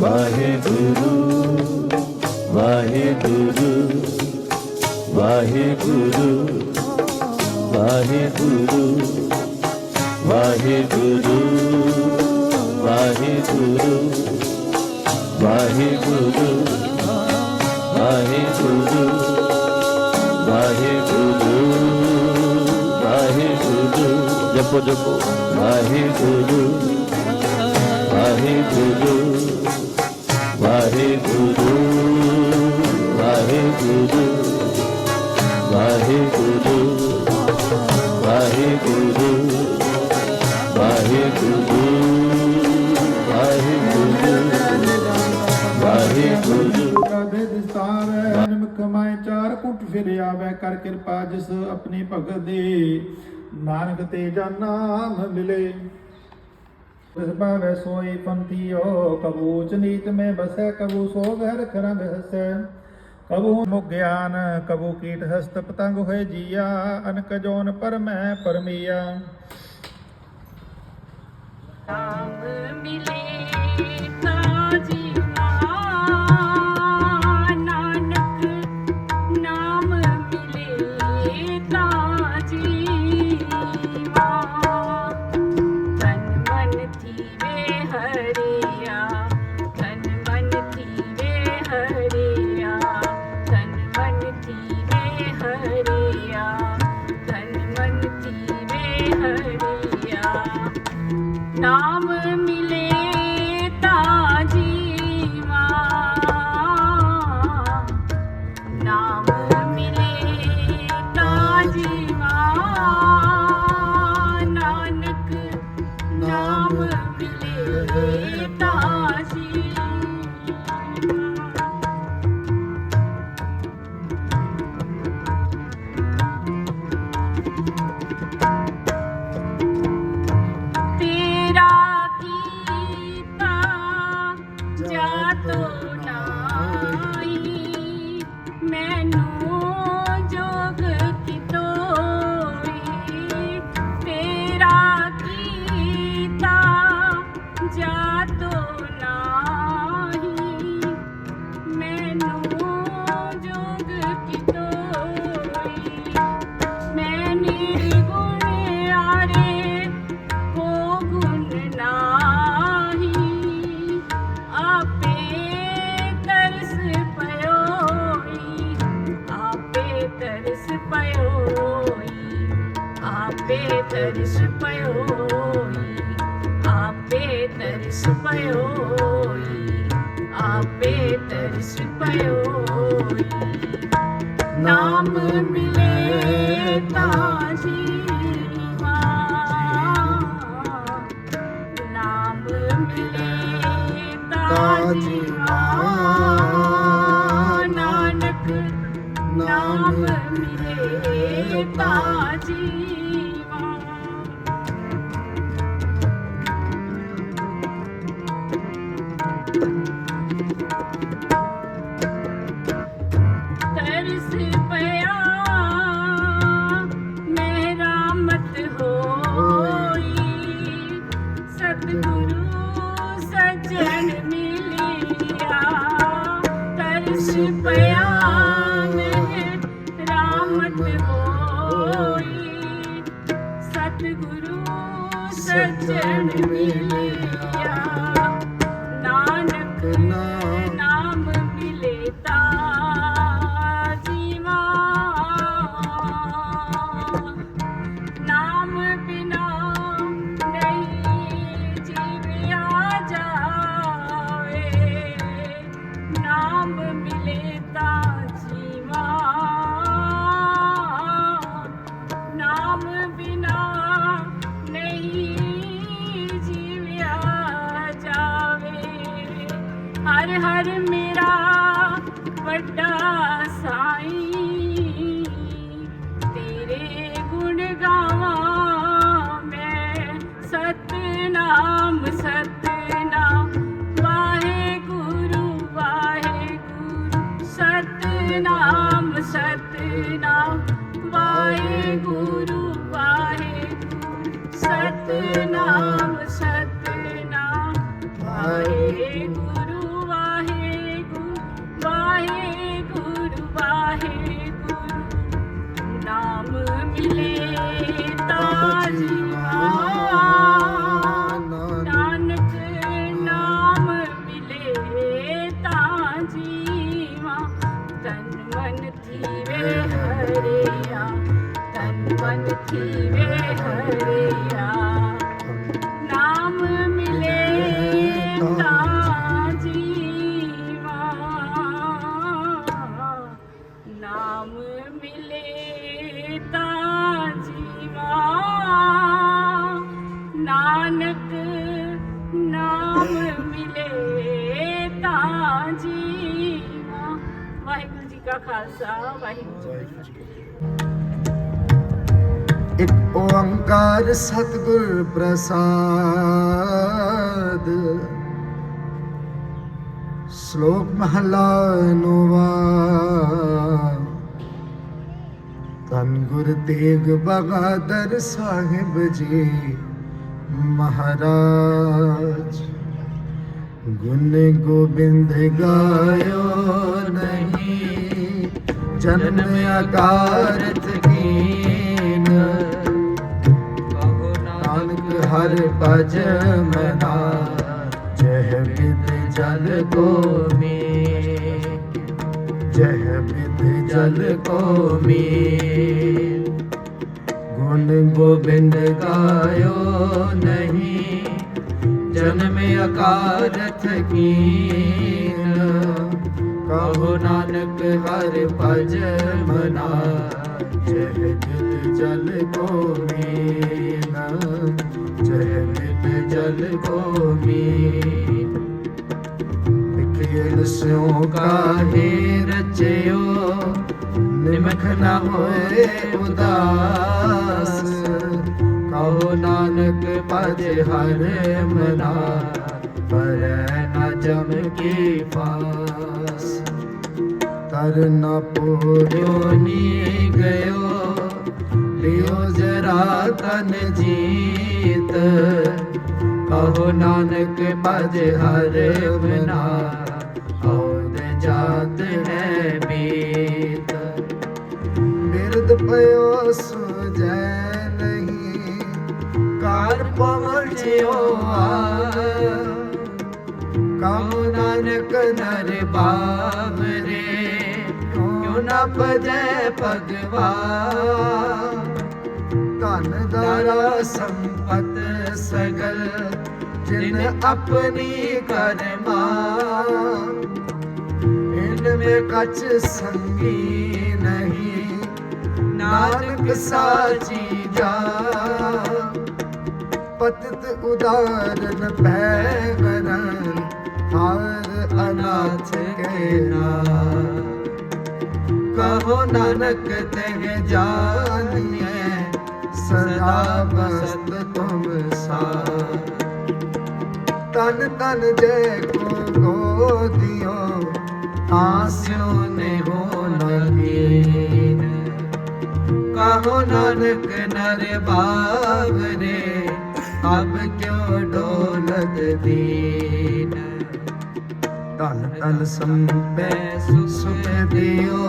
ਵਾਹਿਗੁਰੂ ਵਾਹਿਗੁਰੂ ਵਾਹਿਗੁਰੂ ਵਾਹਿਗੁਰੂ ਵਾਹਿਗੁਰੂ ਵਾਹਿਗੁਰੂ ਵਾਹਿਗੁਰੂ ਵਾਹਿਗੁਰੂ ਵਾਹਿਗੁਰੂ ਵਾਹਿਗੁਰੂ ਜਪੋ ਜਪੋ ਵਾਹਿਗੁਰੂ ਵਾਹਿਗੁਰੂ ਵਾਹਿਗੁਰੂ ਵਾਹਿਗੁਰੂ ਵਾਹਿਗੁਰੂ ਵਾਹਿਗੁਰੂ ਵਾਹਿਗੁਰੂ ਵਾਹਿਗੁਰੂ ਵਾਹਿਗੁਰੂ ਕਦੇ ਦਿਸਤਾਵੈ ਨਿਮਕ ਚਾਰ ਕੁਟ ਫਿਰਿਆ ਵੈ ਕਰ ਕਿਰਪਾ ਜਿਸ ਆਪਣੀ ਭਗਤ ਦੇ ਨਾਨਕ ਤੇ ਜਨ ਨਾਮ ਮਿਲੇ ਭਾਵੈ ਸੋਈ ਪੰਥੀਓ ਕਬੂ ਚਨੀਤ ਮੈਂ ਬਸੈ, ਕਬੂ ਸੋ ਘਰ ਖਰੰਗ ਹਸੈ ਕਬੂ ਮੁਖ ਗਿਆਨ, ਕਬੂ ਕੀਟ ਹਸਤ ਪਤੰਗ ਹੋਏ ਜੀਆ, ਅਨਕ ਜੋਨ ਪਰਮੈ ਪਰਮੀਆ। ਨਾਮ ਮਿਲੇ। वे हरेया धन मन तिवे हरेया धन मन तिवे हरया धन मन तिवे हरया नाम मिले ताजी नाम ਪਇਓਈ ਆਪੇ ਤਰਸ ਪਇਓਈ ਆਪੇ ਤਰਸ ਪਇਓਈ ਨਾਮ ਮਿਲੇ ਤਾਂ ਜੀਵਾ ਨਾਮ ਮਿਲੇ ਤਾਂ ਜੀਵਾ ਨਾਮ ਮਿਲੇ ਤਾਂ ਹਰ ਮੇਰਾ ਵੱਡਾ ਸਾਈ। ਤੇਰੇ ਗੁਣ ਗਾਵਾਂ ਮੈਂ ਸਤਨਾਮ ਸਤਨਾਮ। ਵਾਹਿਗੁਰੂ ਵਾਹਿਗੁਰੂ, ਸਤਨਾਮ ਸਤਨਾਮ। ਵਾਹਿਗੁਰੂ ਵਾਹਿਗੁਰੂ, ਸਤਨਾਮ ਸਤਨਾਮ। Waheguru Thank you. ਇੱਕ ਓੰਕਾਰ ਸਤਿਗੁਰ ਪ੍ਰਸਾਦ। ਸ਼ਲੋਕ ਮਹਲਾ ਨੋਵਾ। ਤਨ ਗੁਰ ਤੇਗ ਬਹਾਦਰ ਸਾਹਿਬ ਜੀ ਮਹਾਰਾਜ। ਗੁਣ ਗੋਬਿੰਦ ਗਾਇਓ ਜਨਮ ਆਕਾਰਤ ਕੀਨ ਕਹੋ ਨਾਨਕ ਹਰ ਭਜ ਮਨਾ ਜਹ ਬਿਦ ਜਲ ਕੋ ਮੇ ਜਹ ਬਿਦ ਜਲ ਕੋ ਮੇ ਗੁਣ ਗੋਬਿੰਦ ਗਾਇਓ ਨਹੀਂ। ਜਨਮ ਅਕਾਰਥ ਕੀਨ ਕਹੋ ਨਾਨਕ, ਹਰ ਭਜ ਮਨਾ। ਜਹ ਜਲ ਕੋ ਮੀਨ। ਜਹ ਜਲ ਕੋ ਮੀਨ। ਵਿਖੇ ਸਿਉ ਕਾਹੇ ਰਚਿਓ, ਨਿਮਖ ਨਾ ਹੋਏ ਉਦਾਸ। ਕਹੋ ਨਾਨਕ, ਭਜ ਹਰ ਮਨਾ। ਪਰ ਨਾ ਜਮ ਕੀ ਪਾਸ ਤਰ ਨਾ ਪੂਰਿਓ ਨੀ ਗਇਓ ਲਿਓ ਜਰਾ ਤਨ ਜੀਤ ਕਹੋ ਨਾਨਕ ਭਜ ਹਰ ਮਨਾ ਔਦ ਜਾਤ ਹੈ ਬੀਤ ਬਿਰਦ ਪਇਓ ਸੁਜੈ ਨਹੀਂ ਕਾਰ ਪਹੁੰਚਿਓ ਆ ਕਹੋ ਨਾਨਕ ਨਰ ਬਾਵਰੇ ਕਿਉ ਨਾ ਭਜੈ ਭਗਵਾਨ। ਧਨ ਦਾਰਾ ਸੰਪਤ ਸਗਲ, ਜਿਨ ਆਪਣੀ ਕਰਮਾ। ਇਨ ਮੇ ਕਛ ਸੰਗੀ ਨਹੀਂ, ਨਾਨਕ ਸਾਚੀ ਜਾ ਪਤਿਤ ਉਦਾਰਨ ਪੈ ਗਰਨ ਹਾਰ ਅਨਾਥ ਕੇ ਨਾ ਕਹੋ ਨਾਨਕ ਤਹਿ ਜਾਣੀਐ ਸਦਾ ਬਸਤ ਤੁਮ ਸਾ ਤਨ ਤਨ ਜੈ ਕੋ ਗੋਦਿਓ ਆਸਿਓ ਨੇ ਹੋ ਨਦੀਨ ਕਹੋ ਨਾਨਕ ਨਰ ਨੇ ਅਬ ਕਿਉ ਡੋਲਤ ਦੀਨ ਧਨ ਧਨ ਸੰਪੈ ਸੁਖ ਦਿਓ।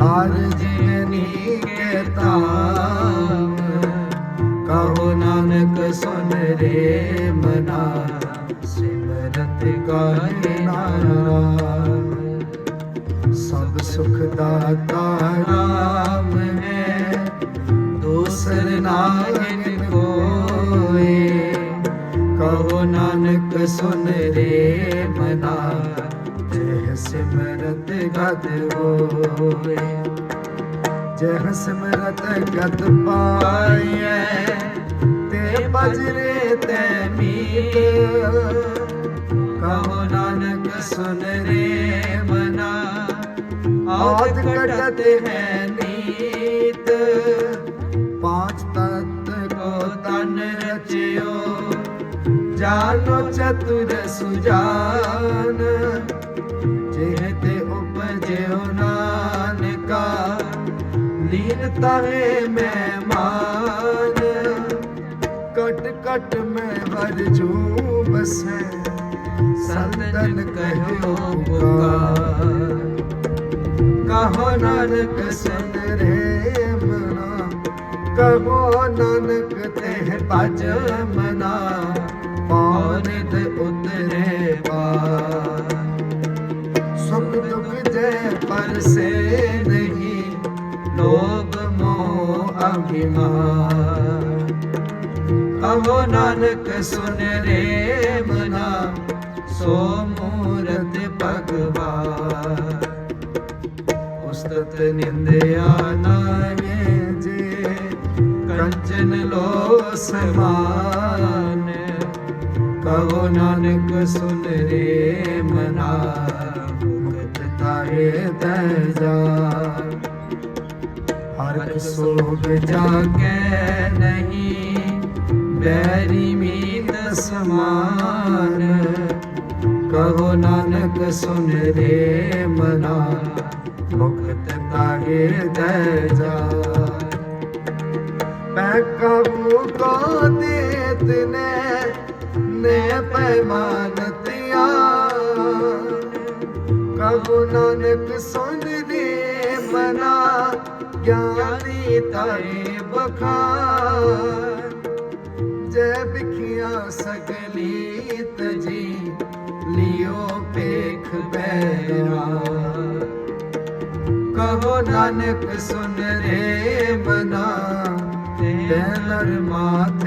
ਹਰ ਜੀਵਨੀ ਕੇ ਤਾਮ ਕਹੋ ਨਾਨਕ, ਸੁਨ ਰੇ ਮਨਾ। ਸਿਮਰਤ ਗਾਏ ਨਾਮ ਸਭ ਸੁਖ ਦਾਤਾ ਰਾਮ ਹੈ। ਦੂਸਰ ਨਾਹੀ ਕਹੋ ਨਾਨਕ ਸੁਨ ਰੇ ਮਨਾ, ਜਹ ਸਿਮਰਤ ਗਦ ਹੋਏ ਜਹ ਸਿਮਰਤ ਗਦ ਪਾਈਐ, ਤੇ ਬਜਰੇ ਤੇ ਮੀਤ। ਕਹੋ ਨਾਨਕ ਸੁਨ ਰੇ ਮਨਾ, ਆਦ ਕਟਤ ਹੈ ਜਾਨੋ ਚਤੁਰ ਸੁਜਾਨ ਜਿਹ ਤੇ ਉਪਜਿਓ ਨਾਨਕਾ, ਲੀਨ ਤਾਹੇ ਮਹਿਮਾਨ ਕਟ ਕਟ ਮੈਂ ਵਰ ਜੂ ਬਸੈ ਸੰਤਨ ਕਹਿਓ ਪੁਕਾਰ। ਕਹੋ ਨਾਨਕ ਸੁਨ ਰੇ ਮਨਾ, ਕਹੋ ਨਾਨਕ ਤੇ ਭਜ ਮਨਾ ਪਾਨਿਤ ਉਤਰੇ ਬਾਰ ਸੁਖ ਦੁਖ ਜੈ ਪਰਸੇ ਨਹੀਂ, ਲੋਭ ਮੋਹ ਅਭਿਮਾਨ। ਕਹੋ ਨਾਨਕ, ਸੁਨ ਰੇ ਮਨਾ, ਸੋ ਮੂਰਤ ਭਗਵਾਨ। ਉਸਤਤ ਨਿੰਦਿਆ ਨਾਏ ਜੇ, ਕੰਚਨ ਲੋ ਸਮਾਨ ਕਹੋ ਨਾਨਕ ਸੁਨ ਰੇ ਮਨਾ ਮੁਕਤ ਤਾ ਤਾਰੇ ਤੈ ਜਾ। ਹਰ ਸੋਗ ਜਾਗੇ ਨਹੀਂ, ਬੈਰੀ ਮੀਤ ਸਮਾਨ। ਕਹੋ ਨਾਨਕ ਸੁਨ ਰੇ ਮਨਾ ਮੁਕਤ ਤਾਰੇ ਤੈ ਜਾ। ਮੈਂ ਕਬੂ ਕੋ ਦੇਤ ਨੇ ਨੇ ਪੈਮਾਨ ਤਿਆ। ਕਬੂ ਨਾਨਕ ਸੁਨ ਦੇ ਮਨਾ, ਗਿਆਨੀ ਤਾਰੇ ਬਖਾਰ ਜੈ ਬਿਖਿਆ ਸਗਲੀ ਤਜੀ ਲਿਓ ਪੇਖ ਬੈਰਾ ਕਹੋ ਨਾਨਕ ਸੁਨ ਰੇ ਮਨਾ ਤੇ ਤੈਨਰ ਮਾਤ